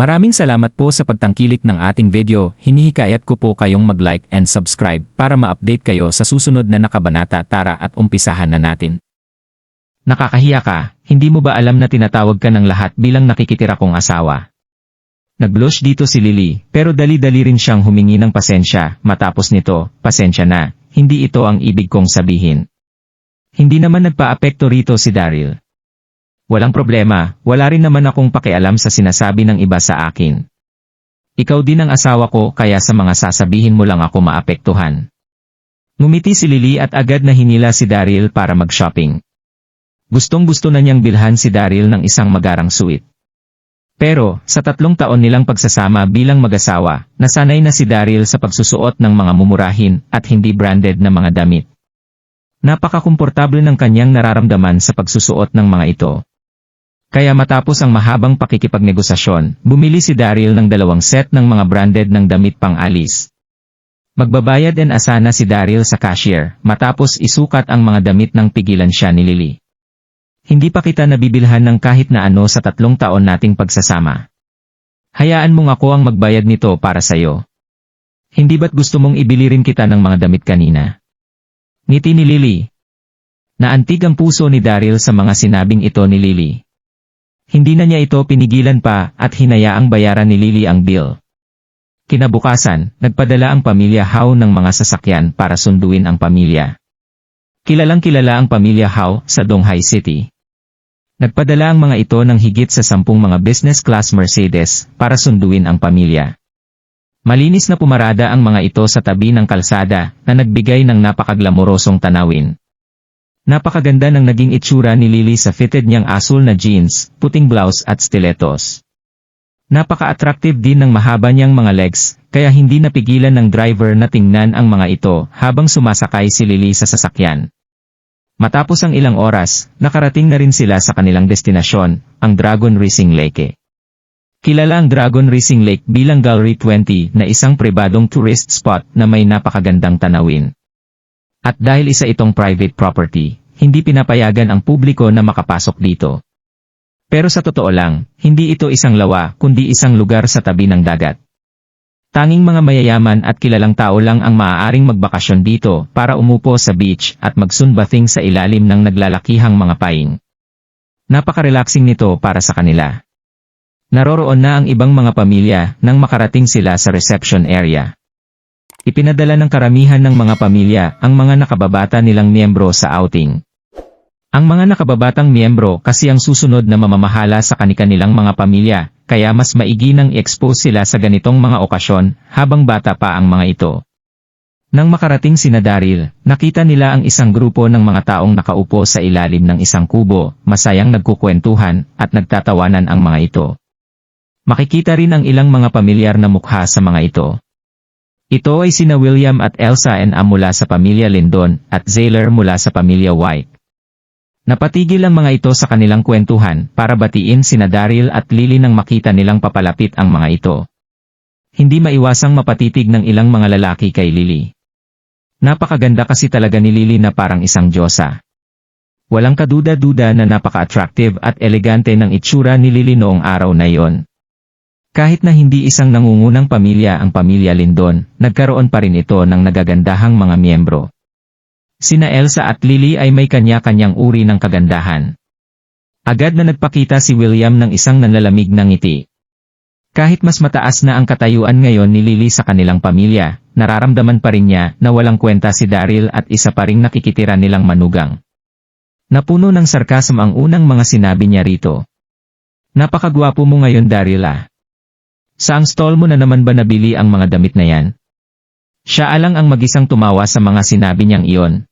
Maraming salamat po sa pagtangkilik ng ating video. Hinihikayat ko po kayong mag-like and subscribe para ma-update kayo sa susunod na nakabanata tara at umpisahan na natin. Nakakahiya ka, hindi mo ba alam na tinatawag ka ng lahat bilang nakikitira kong asawa? Nag-blush dito si Lily, pero dali-dali rin siyang humingi ng pasensya, matapos nito, pasensya na, hindi ito ang ibig kong sabihin. Hindi naman nagpa-apekto rito si Daryl. Walang problema, wala rin naman akong pakialam sa sinasabi ng iba sa akin. Ikaw din ang asawa ko kaya sa mga sasabihin mo lang ako maapektuhan. Ngumiti si Lily at agad na hinila si Daryl para mag-shopping. Gustong gusto na niyang bilhan si Daryl ng isang magarang suit. Pero, sa tatlong taon nilang pagsasama bilang mag-asawa, nasanay na si Daryl sa pagsusuot ng mga mumurahin at hindi branded na mga damit. Napakakomportable ng kanyang nararamdaman sa pagsusuot ng mga ito. Kaya matapos ang mahabang pakikipagnegosasyon, bumili si Daryl ng dalawang set ng mga branded ng damit pang alis. Magbabayad and asana si Daryl sa cashier, matapos isukat ang mga damit ng pigilan siya ni Lily. Hindi pa kita nabibilhan ng kahit na ano sa tatlong taon nating pagsasama. Hayaan mong ako ang magbayad nito para sa'yo. Hindi ba't gusto mong ibili rin kita ng mga damit kanina? Ngiti ni Lily. Naantig ang puso ni Daryl sa mga sinabing ito ni Lily. Hindi na niya ito pinigilan pa at hinayaang bayaran ni Lily ang bill. Kinabukasan, nagpadala ang pamilya Howe ng mga sasakyan para sunduin ang pamilya. Kilalang kilala ang pamilya Howe sa Donghai City. Nagpadala ang mga ito ng higit sa sampung mga business class Mercedes para sunduin ang pamilya. Malinis na pumarada ang mga ito sa tabi ng kalsada na nagbigay ng napakaglamorosong tanawin. Napakaganda ng naging itsura ni Lily sa fitted niyang asul na jeans, puting blouse at stilettos. Napaka-attractive din ng mahaba niyang mga legs, kaya hindi napigilan ng driver na tingnan ang mga ito habang sumasakay si Lily sa sasakyan. Matapos ang ilang oras, nakarating na rin sila sa kanilang destinasyon, ang Dragon Racing Lake. Kilala ang Dragon Racing Lake bilang Gallery 20 na isang pribadong tourist spot na may napakagandang tanawin. At dahil isa itong private property, hindi pinapayagan ang publiko na makapasok dito. Pero sa totoo lang, hindi ito isang lawa kundi isang lugar sa tabi ng dagat. Tanging mga mayayaman at kilalang tao lang ang maaaring magbakasyon dito para umupo sa beach at magsunbathing sa ilalim ng naglalakihang mga paing. Napaka-relaxing nito para sa kanila. Naroroon na ang ibang mga pamilya nang makarating sila sa reception area. Ipinadala ng karamihan ng mga pamilya ang mga nakababata nilang miyembro sa outing. Ang mga nakababatang miyembro kasi ang susunod na mamamahala sa kanilang mga pamilya, kaya mas maigi nang i-expose sila sa ganitong mga okasyon habang bata pa ang mga ito. Nang makarating si Daryl, nakita nila ang isang grupo ng mga taong nakaupo sa ilalim ng isang kubo, masayang nagkukwentuhan at nagtatawanan ang mga ito. Makikita rin ang ilang mga pamilyar na mukha sa mga ito. Ito ay sina William at Elsa N. A mula sa pamilya Lindon at Zaylor mula sa pamilya White. Napatigil ang mga ito sa kanilang kwentuhan para batiin sina Daryl at Lily nang makita nilang papalapit ang mga ito. Hindi maiwasang mapatitig ng ilang mga lalaki kay Lily. Napakaganda kasi talaga ni Lily na parang isang diyosa. Walang kaduda-duda na napaka-attractive at elegante ng itsura ni Lily noong araw na iyon. Kahit na hindi isang nangungunang pamilya ang pamilya Lindon, nagkaroon pa rin ito ng nagagandahang mga miyembro. Sina Elsa at Lily ay may kanya-kanyang uri ng kagandahan. Agad na nagpakita si William ng isang nanlalamig na ngiti. Kahit mas mataas na ang katayuan ngayon ni Lily sa kanilang pamilya, nararamdaman pa rin niya na walang kwenta si Daryl at isa pa ring nakikitira nilang manugang. Napuno ng sarkasm ang unang mga sinabi niya rito. Napakagwapo mo ngayon Daryl ah. Saang stall mo na naman ba nabili ang mga damit na yan? Siya alang ang magisang tumawa sa mga sinabi niyang iyon.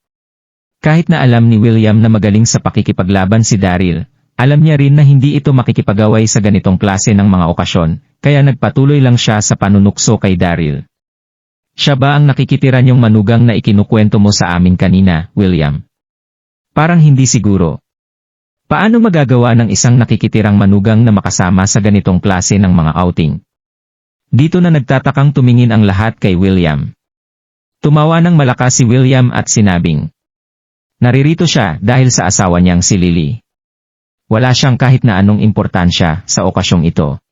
Kahit na alam ni William na magaling sa pakikipaglaban si Daryl, alam niya rin na hindi ito makikipagaway sa ganitong klase ng mga okasyon, kaya nagpatuloy lang siya sa panunukso kay Daryl. Siya ba ang nakikitira niyong manugang na ikinukwento mo sa amin kanina, William? Parang hindi siguro. Paano magagawa ng isang nakikitirang manugang na makasama sa ganitong klase ng mga outing? Dito na nagtatakang tumingin ang lahat kay William. Tumawa ng malakas si William at sinabing, Naririto siya dahil sa asawa niyang si Lily. Wala siyang kahit na anong importansya sa okasyong ito.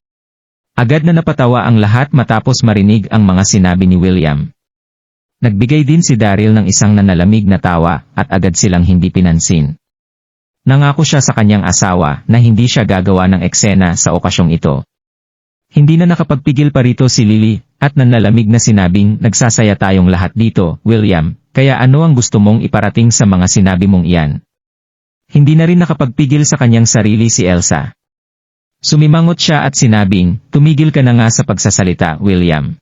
Agad na napatawa ang lahat matapos marinig ang mga sinabi ni William. Nagbigay din si Daryl ng isang nanalamig na tawa at agad silang hindi pinansin. Nangako siya sa kanyang asawa na hindi siya gagawa ng eksena sa okasyong ito. Hindi na nakapagpigil pa rito si Lily at nanlalamig na sinabing nagsasaya tayong lahat dito, William, kaya ano ang gusto mong iparating sa mga sinabi mong iyan? Hindi na rin nakapagpigil sa kanyang sarili si Elsa. Sumimangot siya at sinabing, tumigil ka na nga sa pagsasalita, William.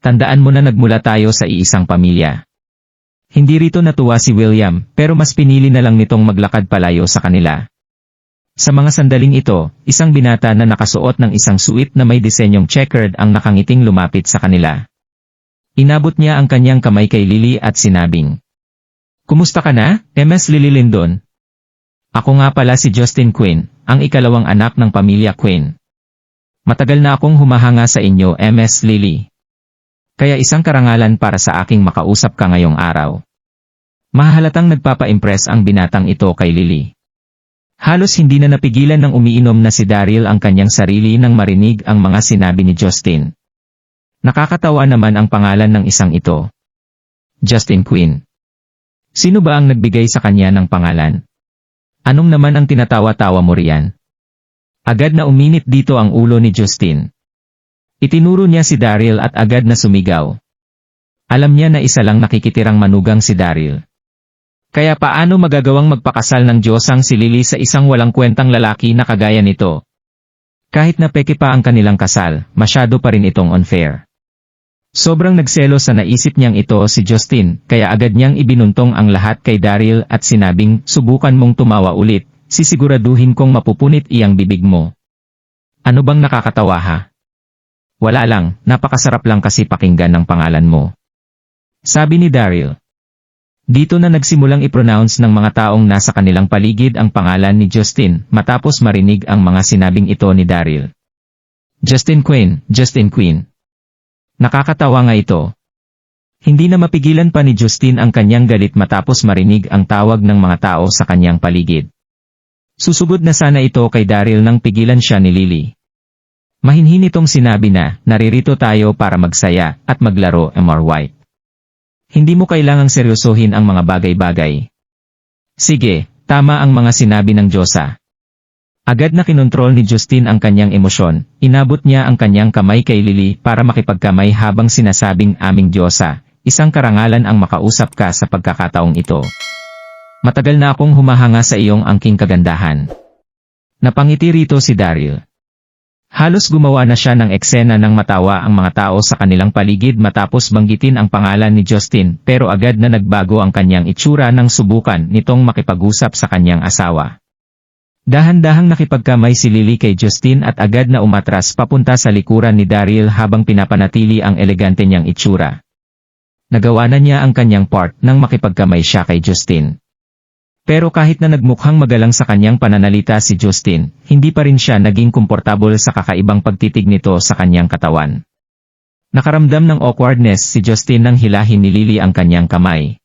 Tandaan mo na nagmula tayo sa iisang pamilya. Hindi rito natuwa si William, pero mas pinili na lang nitong maglakad palayo sa kanila. Sa mga sandaling ito, isang binata na nakasuot ng isang suit na may disenyong checkered ang nakangiting lumapit sa kanila. Inabot niya ang kanyang kamay kay Lily at sinabing, Kumusta ka na, MS Lily Lindon? Ako nga pala si Justin Quinn, ang ikalawang anak ng pamilya Quinn. Matagal na akong humahanga sa inyo, MS Lily. Kaya isang karangalan para sa aking makausap ka ngayong araw. Mahalatang nagpapa-impress ang binatang ito kay Lily. Halos hindi na napigilan ng umiinom na si Daryl ang kanyang sarili nang marinig ang mga sinabi ni Justin. Nakakatawa naman ang pangalan ng isang ito. Justin Quinn. Sino ba ang nagbigay sa kanya ng pangalan? Anong naman ang tinatawa-tawa mo riyan? Agad na uminit dito ang ulo ni Justin. Itinuro niya si Daryl at agad na sumigaw. Alam niya na isa lang nakikitirang manugang si Daryl. Kaya paano magagawang magpakasal ng Diyosang si Lily sa isang walang kwentang lalaki na kagaya nito? Kahit na peke pa ang kanilang kasal, masyado pa rin itong unfair. Sobrang nagselo sa naisip niyang ito si Justin, kaya agad niyang ibinuntong ang lahat kay Daryl at sinabing, subukan mong tumawa ulit, sisiguraduhin kong mapupunit iyang bibig mo. Ano bang nakakatawa ha? Wala lang, napakasarap lang kasi pakinggan ng pangalan mo. Sabi ni Daryl. Dito na nagsimulang i-pronounce ng mga taong nasa kanilang paligid ang pangalan ni Justin matapos marinig ang mga sinabing ito ni Daryl. Justin Quinn, Justin Quinn. Nakakatawa nga ito. Hindi na mapigilan pa ni Justin ang kanyang galit matapos marinig ang tawag ng mga tao sa kanyang paligid. Susugod na sana ito kay Daryl nang pigilan siya ni Lily. Mahinhin itong sinabi na, naririto tayo para magsaya at maglaro, Amor White. Hindi mo kailangang seryosohin ang mga bagay-bagay. Sige, tama ang mga sinabi ng Diyosa. Agad na kinontrol ni Justin ang kanyang emosyon, inabot niya ang kanyang kamay kay Lily para makipagkamay habang sinasabing aming Diyosa, isang karangalan ang makausap ka sa pagkakataong ito. Matagal na akong humahanga sa iyong angking kagandahan. Napangiti rito si Daryl. Halos gumawa na siya ng eksena ng matawa ang mga tao sa kanilang paligid matapos banggitin ang pangalan ni Justin pero agad na nagbago ang kanyang itsura nang subukan nitong makipag-usap sa kanyang asawa. Dahan-dahang nakipagkamay si Lily kay Justin at agad na umatras papunta sa likuran ni Daryl habang pinapanatili ang elegante niyang itsura. Nagawa na niya ang kanyang part nang makipagkamay siya kay Justin. Pero kahit na nagmukhang magalang sa kanyang pananalita si Justin, hindi pa rin siya naging komportable sa kakaibang pagtitig nito sa kanyang katawan. Nakaramdam ng awkwardness si Justin nang hilahin ni Lily ang kanyang kamay.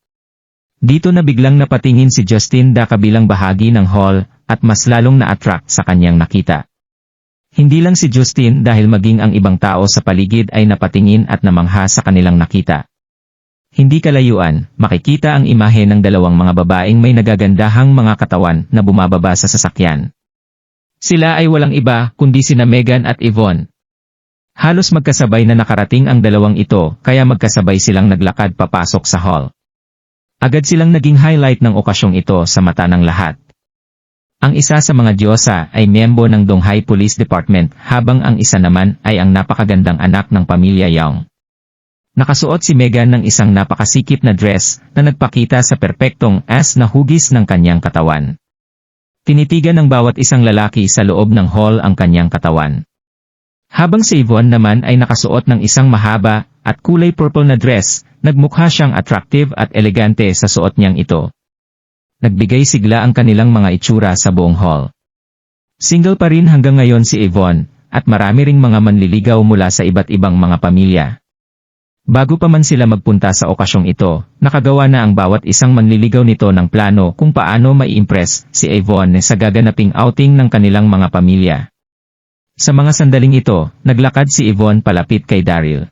Dito na biglang napatingin si Justin da kabilang bahagi ng hall at mas lalong na-attract sa kanyang nakita. Hindi lang si Justin dahil maging ang ibang tao sa paligid ay napatingin at namangha sa kanilang nakita. Hindi kalayuan, makikita ang imahe ng dalawang mga babaeng may nagagandahang mga katawan na bumababa sa sasakyan. Sila ay walang iba kundi sina Megan at Yvonne. Halos magkasabay na nakarating ang dalawang ito kaya magkasabay silang naglakad papasok sa hall. Agad silang naging highlight ng okasyong ito sa mata ng lahat. Ang isa sa mga Diyosa ay miyembro ng Donghai Police Department habang ang isa naman ay ang napakagandang anak ng pamilya Young. Nakasuot si Megan ng isang napakasikip na dress na nagpakita sa perpektong as na hugis ng kanyang katawan. Tinitigan ng bawat isang lalaki sa loob ng hall ang kanyang katawan. Habang si Yvonne naman ay nakasuot ng isang mahaba at kulay purple na dress, nagmukha siyang attractive at elegante sa suot niyang ito nagbigay sigla ang kanilang mga itsura sa buong hall. Single pa rin hanggang ngayon si Yvonne, at marami ring mga manliligaw mula sa iba't ibang mga pamilya. Bago pa man sila magpunta sa okasyong ito, nakagawa na ang bawat isang manliligaw nito ng plano kung paano mai-impress si Yvonne sa gaganaping outing ng kanilang mga pamilya. Sa mga sandaling ito, naglakad si Yvonne palapit kay Daryl.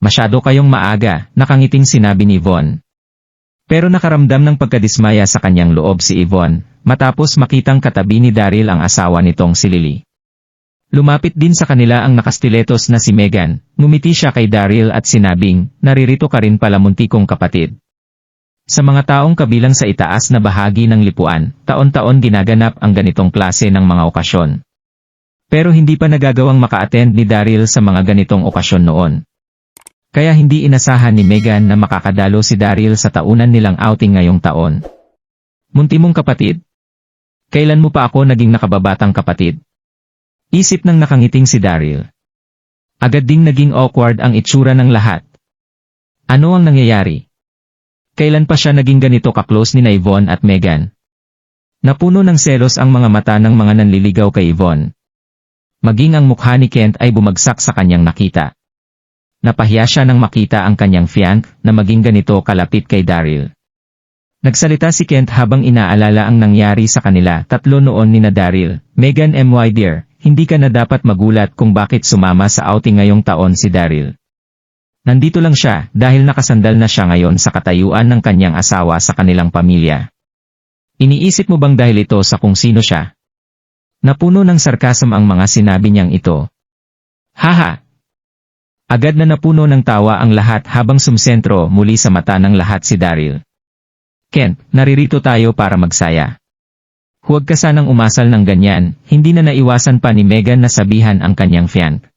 Masyado kayong maaga, nakangiting sinabi ni Yvonne. Pero nakaramdam ng pagkadismaya sa kanyang loob si Yvonne, matapos makitang katabi ni Daryl ang asawa nitong si Lily. Lumapit din sa kanila ang nakastiletos na si Megan, ngumiti siya kay Daryl at sinabing, naririto ka rin pala muntikong kapatid. Sa mga taong kabilang sa itaas na bahagi ng lipuan, taon-taon ginaganap ang ganitong klase ng mga okasyon. Pero hindi pa nagagawang maka-attend ni Daryl sa mga ganitong okasyon noon. Kaya hindi inasahan ni Megan na makakadalo si Daryl sa taunan nilang outing ngayong taon. Munti mong kapatid? Kailan mo pa ako naging nakababatang kapatid? Isip ng nakangiting si Daryl. Agad ding naging awkward ang itsura ng lahat. Ano ang nangyayari? Kailan pa siya naging ganito ka-close ni na Yvonne at Megan? Napuno ng selos ang mga mata ng mga nanliligaw kay Yvonne. Maging ang mukha ni Kent ay bumagsak sa kanyang nakita. Napahiya siya nang makita ang kanyang fianc na maging ganito kalapit kay Daryl. Nagsalita si Kent habang inaalala ang nangyari sa kanila tatlo noon ni na Daryl, Megan M.Y. Dear, hindi ka na dapat magulat kung bakit sumama sa outing ngayong taon si Daryl. Nandito lang siya dahil nakasandal na siya ngayon sa katayuan ng kanyang asawa sa kanilang pamilya. Iniisip mo bang dahil ito sa kung sino siya? Napuno ng sarkasm ang mga sinabi niyang ito. Haha! Agad na napuno ng tawa ang lahat habang sumsentro muli sa mata ng lahat si Daryl. Kent, naririto tayo para magsaya. Huwag ka sanang umasal ng ganyan, hindi na naiwasan pa ni Megan na sabihan ang kanyang fiancé.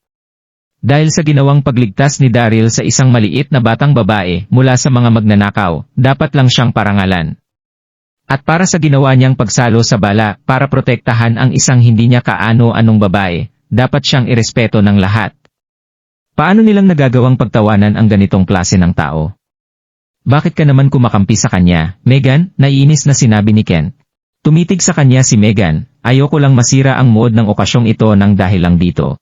Dahil sa ginawang pagligtas ni Daryl sa isang maliit na batang babae mula sa mga magnanakaw, dapat lang siyang parangalan. At para sa ginawa niyang pagsalo sa bala para protektahan ang isang hindi niya kaano-anong babae, dapat siyang irespeto ng lahat. Paano nilang nagagawang pagtawanan ang ganitong klase ng tao? Bakit ka naman kumakampi sa kanya, Megan? Naiinis na sinabi ni Ken. Tumitig sa kanya si Megan, ayoko lang masira ang mood ng okasyong ito ng dahil lang dito.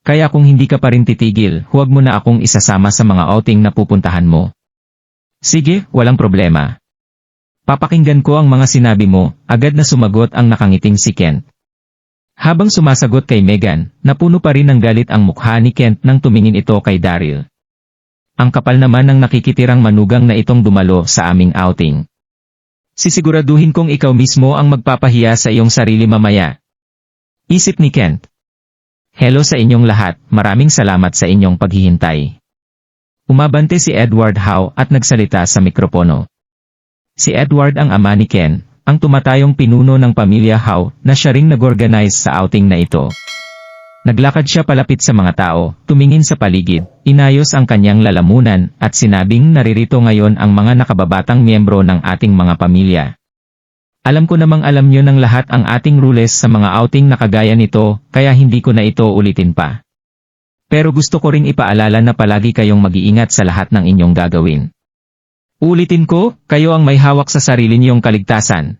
Kaya kung hindi ka pa rin titigil, huwag mo na akong isasama sa mga outing na pupuntahan mo. Sige, walang problema. Papakinggan ko ang mga sinabi mo, agad na sumagot ang nakangiting si Kent. Habang sumasagot kay Megan, napuno pa rin ng galit ang mukha ni Kent nang tumingin ito kay Daryl. Ang kapal naman ng nakikitirang manugang na itong dumalo sa aming outing. Sisiguraduhin kong ikaw mismo ang magpapahiya sa iyong sarili mamaya. Isip ni Kent. Hello sa inyong lahat, maraming salamat sa inyong paghihintay. Umabante si Edward Howe at nagsalita sa mikropono. Si Edward ang ama ni Ken, ang tumatayong pinuno ng pamilya Howe na siya ring nag-organize sa outing na ito. Naglakad siya palapit sa mga tao, tumingin sa paligid, inayos ang kanyang lalamunan, at sinabing naririto ngayon ang mga nakababatang miyembro ng ating mga pamilya. Alam ko namang alam niyo ng lahat ang ating rules sa mga outing na kagaya nito, kaya hindi ko na ito ulitin pa. Pero gusto ko ring ipaalala na palagi kayong mag-iingat sa lahat ng inyong gagawin. Ulitin ko, kayo ang may hawak sa sarili niyong kaligtasan,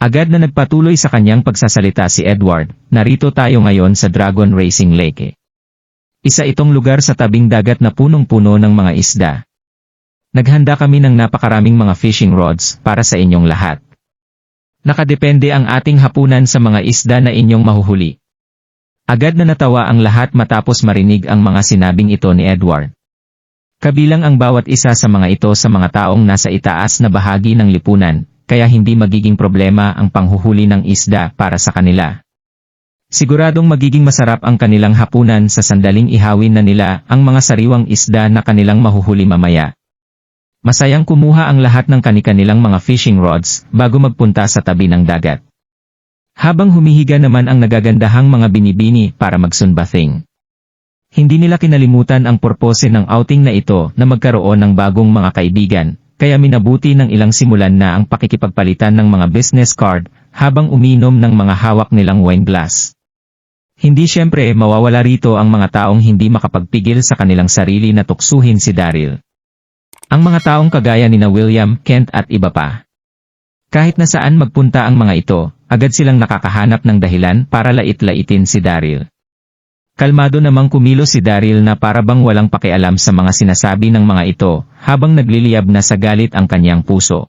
Agad na nagpatuloy sa kanyang pagsasalita si Edward, narito tayo ngayon sa Dragon Racing Lake. Isa itong lugar sa tabing dagat na punong-puno ng mga isda. Naghanda kami ng napakaraming mga fishing rods para sa inyong lahat. Nakadepende ang ating hapunan sa mga isda na inyong mahuhuli. Agad na natawa ang lahat matapos marinig ang mga sinabing ito ni Edward. Kabilang ang bawat isa sa mga ito sa mga taong nasa itaas na bahagi ng lipunan, kaya hindi magiging problema ang panghuhuli ng isda para sa kanila. Siguradong magiging masarap ang kanilang hapunan sa sandaling ihawin na nila ang mga sariwang isda na kanilang mahuhuli mamaya. Masayang kumuha ang lahat ng kanikanilang mga fishing rods bago magpunta sa tabi ng dagat. Habang humihiga naman ang nagagandahang mga binibini para magsunbathing. Hindi nila kinalimutan ang purpose ng outing na ito na magkaroon ng bagong mga kaibigan, kaya minabuti ng ilang simulan na ang pakikipagpalitan ng mga business card habang uminom ng mga hawak nilang wine glass. Hindi siyempre mawawala rito ang mga taong hindi makapagpigil sa kanilang sarili na tuksuhin si Daryl. Ang mga taong kagaya ni na William, Kent at iba pa. Kahit na saan magpunta ang mga ito, agad silang nakakahanap ng dahilan para lait-laitin si Daryl. Kalmado namang kumilo si Daryl na para bang walang pakialam sa mga sinasabi ng mga ito, habang nagliliyab na sa galit ang kanyang puso.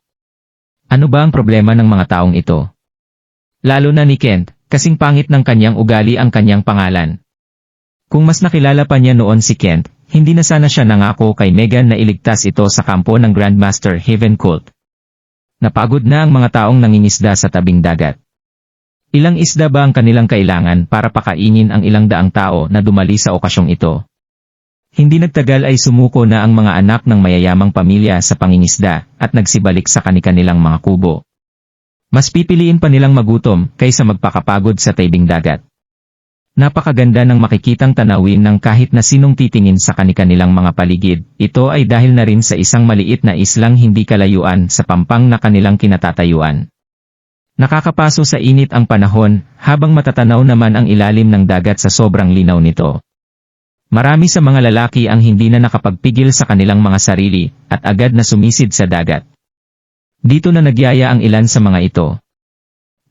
Ano ba ang problema ng mga taong ito? Lalo na ni Kent, kasing pangit ng kanyang ugali ang kanyang pangalan. Kung mas nakilala pa niya noon si Kent, hindi na sana siya nangako kay Megan na iligtas ito sa kampo ng Grandmaster Haven Cult. Napagod na ang mga taong nangingisda sa tabing dagat. Ilang isda ba ang kanilang kailangan para pakainin ang ilang daang tao na dumali sa okasyong ito? Hindi nagtagal ay sumuko na ang mga anak ng mayayamang pamilya sa pangingisda at nagsibalik sa kanilang mga kubo. Mas pipiliin pa nilang magutom kaysa magpakapagod sa tabing dagat. Napakaganda ng makikitang tanawin ng kahit na sinong titingin sa kanilang mga paligid. Ito ay dahil na rin sa isang maliit na islang hindi kalayuan sa pampang na kanilang kinatatayuan. Nakakapaso sa init ang panahon, habang matatanaw naman ang ilalim ng dagat sa sobrang linaw nito. Marami sa mga lalaki ang hindi na nakapagpigil sa kanilang mga sarili, at agad na sumisid sa dagat. Dito na nagyaya ang ilan sa mga ito.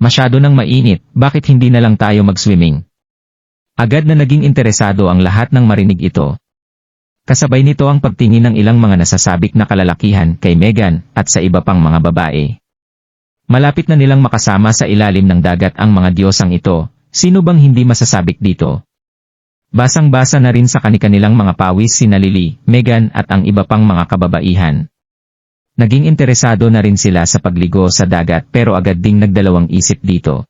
Masyado nang mainit, bakit hindi na lang tayo mag-swimming? Agad na naging interesado ang lahat ng marinig ito. Kasabay nito ang pagtingin ng ilang mga nasasabik na kalalakihan kay Megan at sa iba pang mga babae. Malapit na nilang makasama sa ilalim ng dagat ang mga diyosang ito, sino bang hindi masasabik dito? Basang-basa na rin sa kanilang mga pawis si Lily, Megan at ang iba pang mga kababaihan. Naging interesado na rin sila sa pagligo sa dagat pero agad ding nagdalawang isip dito.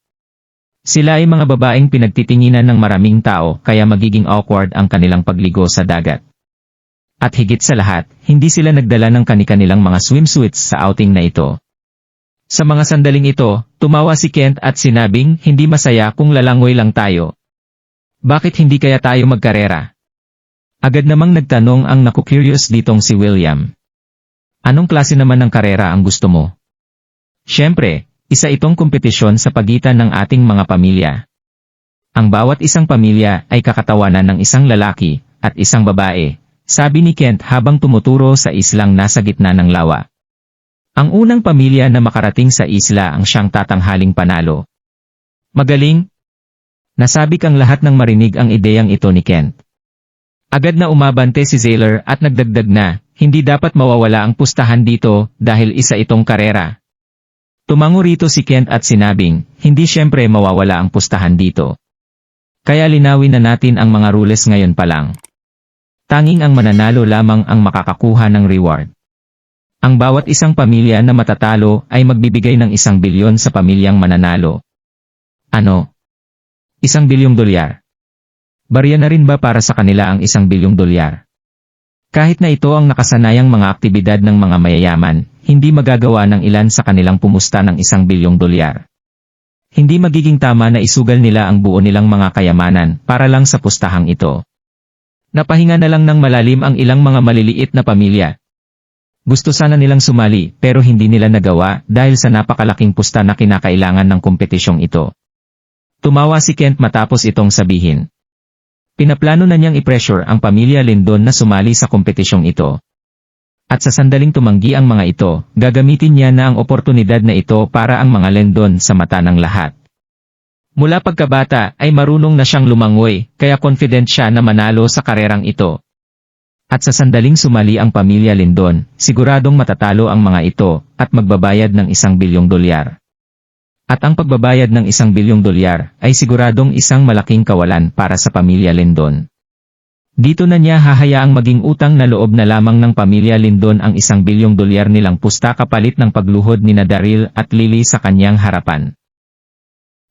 Sila ay mga babaeng pinagtitinginan ng maraming tao kaya magiging awkward ang kanilang pagligo sa dagat. At higit sa lahat, hindi sila nagdala ng kanilang mga swimsuits sa outing na ito. Sa mga sandaling ito, tumawa si Kent at sinabing hindi masaya kung lalangoy lang tayo. Bakit hindi kaya tayo magkarera? Agad namang nagtanong ang naku-curious ditong si William. Anong klase naman ng karera ang gusto mo? Siyempre, isa itong kompetisyon sa pagitan ng ating mga pamilya. Ang bawat isang pamilya ay kakatawanan ng isang lalaki at isang babae, sabi ni Kent habang tumuturo sa islang nasa gitna ng lawa. Ang unang pamilya na makarating sa isla ang siyang tatanghaling panalo. Magaling? Nasabi kang lahat ng marinig ang ideyang ito ni Kent. Agad na umabante si Zaylor at nagdagdag na, hindi dapat mawawala ang pustahan dito dahil isa itong karera. Tumango rito si Kent at sinabing, hindi siyempre mawawala ang pustahan dito. Kaya linawin na natin ang mga rules ngayon pa lang. Tanging ang mananalo lamang ang makakakuha ng reward. Ang bawat isang pamilya na matatalo ay magbibigay ng isang bilyon sa pamilyang mananalo. Ano? Isang bilyong dolyar. Barya na rin ba para sa kanila ang isang bilyong dolyar? Kahit na ito ang nakasanayang mga aktibidad ng mga mayayaman, hindi magagawa ng ilan sa kanilang pumusta ng isang bilyong dolyar. Hindi magiging tama na isugal nila ang buo nilang mga kayamanan para lang sa pustahang ito. Napahinga na lang ng malalim ang ilang mga maliliit na pamilya. Gusto sana nilang sumali pero hindi nila nagawa dahil sa napakalaking pusta na kinakailangan ng kompetisyong ito. Tumawa si Kent matapos itong sabihin. Pinaplano na niyang i-pressure ang pamilya Lindon na sumali sa kompetisyong ito. At sa sandaling tumanggi ang mga ito, gagamitin niya na ang oportunidad na ito para ang mga Lindon sa mata ng lahat. Mula pagkabata ay marunong na siyang lumangoy, kaya confident siya na manalo sa karerang ito. At sa sandaling sumali ang pamilya Lindon, siguradong matatalo ang mga ito at magbabayad ng isang bilyong dolyar. At ang pagbabayad ng isang bilyong dolyar ay siguradong isang malaking kawalan para sa pamilya Lindon. Dito na niya hahayaang maging utang na loob na lamang ng pamilya Lindon ang isang bilyong dolyar nilang pusta kapalit ng pagluhod ni Daryl at Lily sa kanyang harapan.